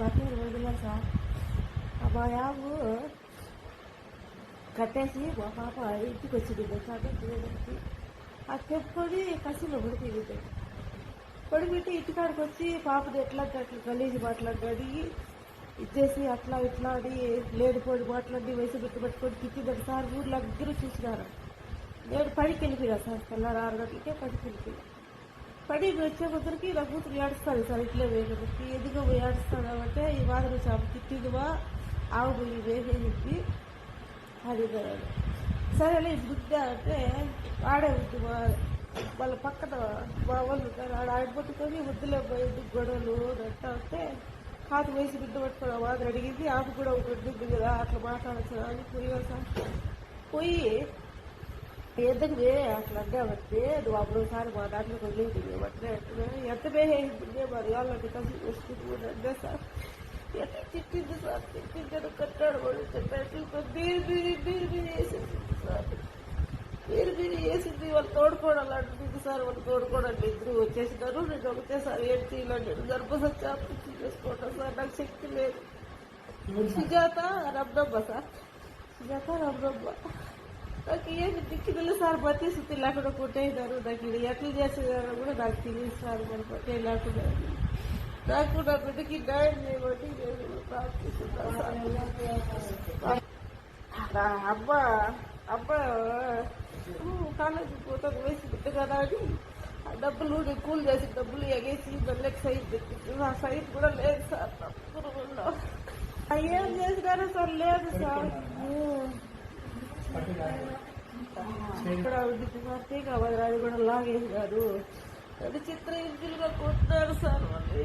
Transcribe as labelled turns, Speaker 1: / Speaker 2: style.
Speaker 1: బట్టలు వదిలే సార్. ఆ మా యాబు కట్టేసి మా పాప ఇంటికి వచ్చింది. సార్ ఆ తెప్పుకొని కసిలో పడిపోయింది పడిపెట్టి ఇంటికాడికి వచ్చి పాపది ఎట్లా అట్లా గలీజు మాట్లాడి ఇచ్చేసి అట్లా ఇట్లా అని లేనిపోయి మాట్లాడి వయసు పెట్టి పట్టుకొని తిట్టిందని సార్. ఊర్లో అందరూ చూసినారు. నేను పడికి వెళ్ళిపోయినా సార్. తెల్లారు ఆరు గంటలకే పడికి వెళ్ళిపోయినా. పడి వచ్చే కొద్దరికి ఇలా కూతురు ఏడుస్తాడు సార్ ఇట్లే వేగరికి ఎందుకో పోయి ఏడుస్తాడు అంటే ఈ వాదరు చేప తిట్టిందివా ఆవు పోయి వేసేసి అది ఇది అన్నాడు. సరేలే బుద్ధి అంటే ఆడే ఉంది వాళ్ళ పక్కన మా వాళ్ళు ఆడ ఆడిపోతుకొని పట్టుకొని వద్దులే పోయింది గొడవలు అంటా ఉంటే కాదు వేసి బిడ్డ పట్టుకుని వాదరు అడిగింది ఆమె కూడా ఒకటి ఉంది కదా అట్లా మాట్లాడచ్చు అని పోయి సార్ పోయి ఎందుకు వే అట్లా అంటే నువ్వు అప్పుడు ఒకసారి మా దాంట్లో వదిలేదు మేము అట్లే అంటున్నా ఎంత వేసేసింది మరి వాళ్ళకి కలిసి వస్తుంది కూడా అంటే సార్ ఎంత తిట్టింది సార్ తిట్టింది కట్టాడు వాడు చెప్పాడు బీరు బీరి బీరు బీరి వేసేసింది సార్ బీరు బీరి వేసింది వాళ్ళు తోడుకోవడాలు అంటుంది సార్ వాళ్ళు తోడుకోవడానికి ఇద్దరు వచ్చేసినారు నేను ఒకటేసారి ఏం చేయాలి గర్భసత్య ఆపరేషన్ చేసుకుంటాను సార్ నాకు శక్తి లేదు సుజాత రబ్రబ్బ సార్ సుజాత రబ్రబ్బ నాకు ఏమి దిక్కుదల సార్ బతి సుత్తి లేకుండా కొట్టేసినారు నాకు ఇది ఎట్లా చేసేదారో కూడా నాకు తెలియదు సార్ మరి కొట్టే లేకుండా నాకు నా బిడ్డకి న్యాయం చేయబట్టి నేను ప్రార్థిస్తున్నాను సార్ నా అమ్మ అమ్మ కాలేజీకి పోతాను వేసి బిడ్డ కదా అని ఆ డబ్బులు నేను కూల్ చేసి డబ్బులు ఎగేసి మళ్ళీ సైట్ తెప్పించి ఆ సైట్ కూడా లేదు సార్ నా పురుగుల్లో. ఆ ఏం చేసినారో సార్ లేదు సార్ ఇక్కడ ఉద్దికి కూడా లాగేసారు అది చిత్ర ఇద్దులుగా కొట్టారు సార్ వాళ్ళు